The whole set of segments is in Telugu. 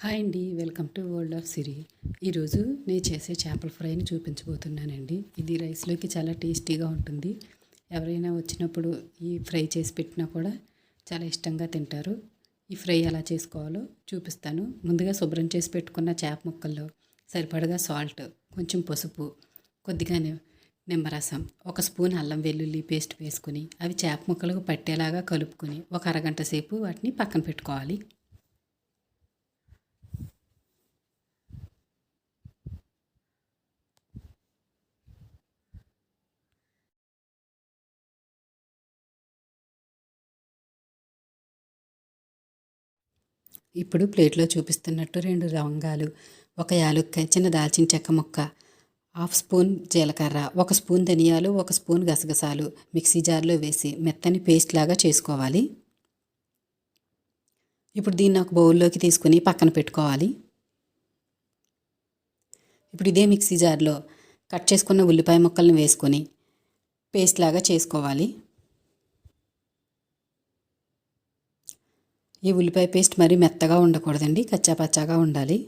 హాయ్ అండి welcome to world of Siri. ఈరోజు నేను చేసే చేపల ఫ్రైని చూపించబోతున్నానండి. ఇది రైస్లోకి చాలా టేస్టీగా ఉంటుంది. ఎవరైనా వచ్చినప్పుడు ఈ ఫ్రై చేసి పెట్టినా కూడా చాలా ఇష్టంగా తింటారు. ఈ ఫ్రై ఎలా చేసుకోవాలో చూపిస్తాను. ముందుగా శుభ్రం చేసి పెట్టుకున్న చేప ముక్కల్లో సరిపడగా సాల్ట్ కొంచెం పసుపు కొద్దిగా నిమ్మరసం ఒక స్పూన్ అల్లం వెల్లుల్లి పేస్ట్ వేసుకుని అవి చేప ముక్కలకు పట్టేలాగా కలుపుకొని ఒక అరగంట సేపు వాటిని పక్కన పెట్టుకోవాలి. ఇప్పుడు ప్లేట్లో చూపిస్తున్నట్టు రెండు లవంగాలు ఒక యాలుక్కాయ చిన్న దాల్చిన చెక్క ముక్క హాఫ్ స్పూన్ జీలకర్ర ఒక స్పూన్ ధనియాలు ఒక స్పూన్ గసగసాలు మిక్సీ జార్లో వేసి మెత్తని పేస్ట్ లాగా చేసుకోవాలి. ఇప్పుడు దీన్ని ఒక బౌల్లోకి తీసుకుని పక్కన పెట్టుకోవాలి. ఇప్పుడు ఇదే మిక్సీ జార్లో కట్ చేసుకున్న ఉల్లిపాయ ముక్కలను వేసుకొని పేస్ట్ లాగా చేసుకోవాలి. ఈ ఉల్లిపాయ పేస్ట్ మరీ మెత్తగా ఉండకూడదండి కచ్చా పచ్చాగా ఉండాలి.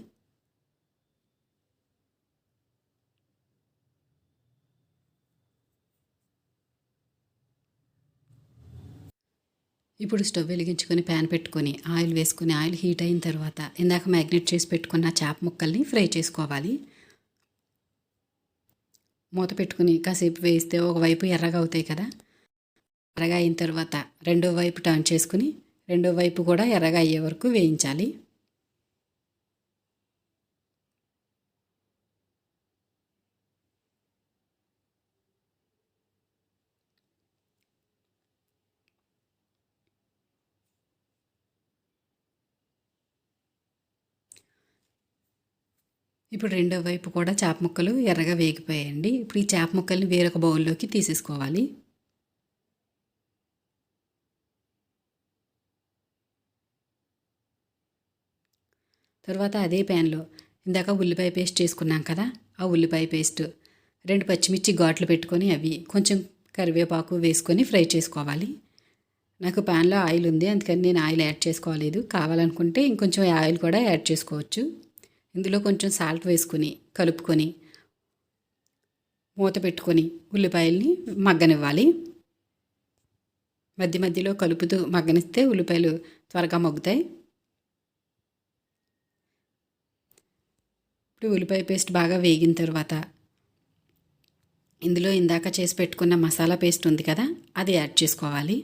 ఇప్పుడు స్టవ్ వెలిగించుకొని ప్యాన్ పెట్టుకొని ఆయిల్ వేసుకొని ఆయిల్ హీట్ అయిన తర్వాత ఇందాక మ్యాగ్నెట్ చేసి పెట్టుకున్న చేప ముక్కల్ని ఫ్రై చేసుకోవాలి. మూత పెట్టుకుని కాసేపు వేస్తే ఒకవైపు ఎర్రగా అవుతాయి కదా. ఎర్రగా అయిన తర్వాత రెండో వైపు టర్న్ చేసుకుని రెండో వైపు కూడా ఎర్రగా అయ్యే వరకు వేయించాలి. ఇప్పుడు రెండో వైపు కూడా చేప ముక్కలు ఎర్రగా వేగిపోయాయండి. ఇప్పుడు ఈ చేప ముక్కల్ని వేరొక బౌల్లోకి తీసేసుకోవాలి. తర్వాత అదే ప్యాన్లో ఇందాక ఉల్లిపాయ పేస్ట్ చేసుకున్నాం కదా ఆ ఉల్లిపాయ పేస్ట్. రెండు పచ్చిమిర్చి ఘాట్లు పెట్టుకొని అవి కొంచెం కరివేపాకు వేసుకొని ఫ్రై చేసుకోవాలి. నాకు ప్యాన్లో ఆయిల్ ఉంది అందుకని నేను ఆయిల్ యాడ్ చేసుకోలేదు. కావాలనుకుంటే ఇంకొంచెం ఆయిల్ కూడా యాడ్ చేసుకోవచ్చు. ఇందులో కొంచెం సాల్ట్ వేసుకొని కలుపుకొని మూత పెట్టుకొని ఉల్లిపాయల్ని మగ్గనివ్వాలి. మధ్య మధ్యలో కలుపుతూ మగ్గనిస్తే ఉల్లిపాయలు త్వరగా మగ్గుతాయి. ఇప్పుడు ఉల్లిపాయ పేస్ట్ బాగా వేగిన తర్వాత ఇందులో ఇందాక చేసి పెట్టుకున్న మసాలా పేస్ట్ ఉంది కదా అది యాడ్ చేసుకోవాలి.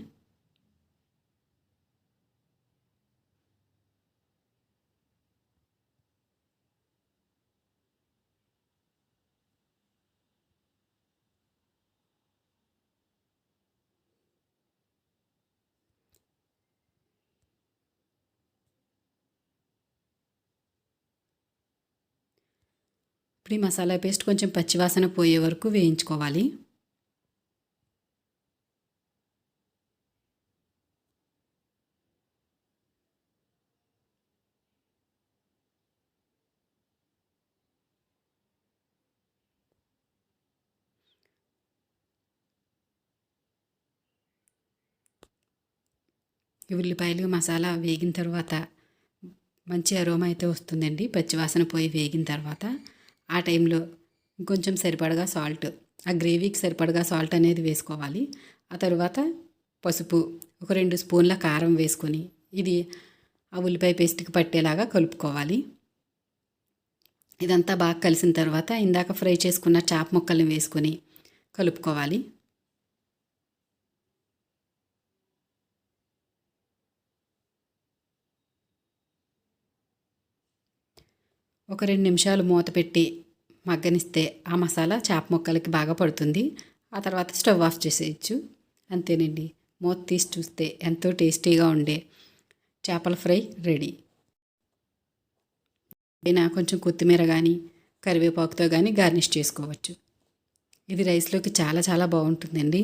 ఈ మసాలా పేస్ట్ కొంచెం పచ్చివాసన పోయే వరకు వేయించుకోవాలి. ఉల్లిపాయలు మసాలా వేగిన తర్వాత మంచి అరోమా అయితే వస్తుందండి. పచ్చివాసన పోయి వేగిన తర్వాత ఆ టైంలో ఇంకొంచెం సరిపడగా సాల్ట్ ఆ గ్రేవీకి సరిపడగా సాల్ట్ అనేది వేసుకోవాలి. ఆ తర్వాత పసుపు ఒక రెండు స్పూన్ల కారం వేసుకొని ఇది ఆ ఉల్లిపాయ పేస్ట్కి పట్టేలాగా కలుపుకోవాలి. ఇదంతా బాగా కలిసిన తర్వాత ఇందాక ఫ్రై చేసుకున్న చాప ముక్కల్ని వేసుకొని కలుపుకోవాలి. ఒక రెండు నిమిషాలు మూత పెట్టి మగ్గనిస్తే ఆ మసాలా చేప ముక్కలకి బాగా పడుతుంది. ఆ తర్వాత స్టవ్ ఆఫ్ చేసేయచ్చు. అంతేనండి. మూత తీసి చూస్తే ఎంతో టేస్టీగా ఉండే చేపల ఫ్రై రెడీ. అయినా కొంచెం కొత్తిమీర కానీ కరివేపాకుతో కానీ గార్నిష్ చేసుకోవచ్చు. ఇది రైస్లోకి చాలా చాలా బాగుంటుందండి.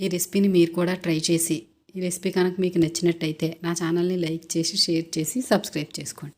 ఈ రెసిపీని మీరు కూడా ట్రై చేసి ఈ రెసిపీ కనుక మీకు నచ్చినట్టయితే నా ఛానల్ని లైక్ చేసి షేర్ చేసి సబ్స్క్రైబ్ చేసుకోండి.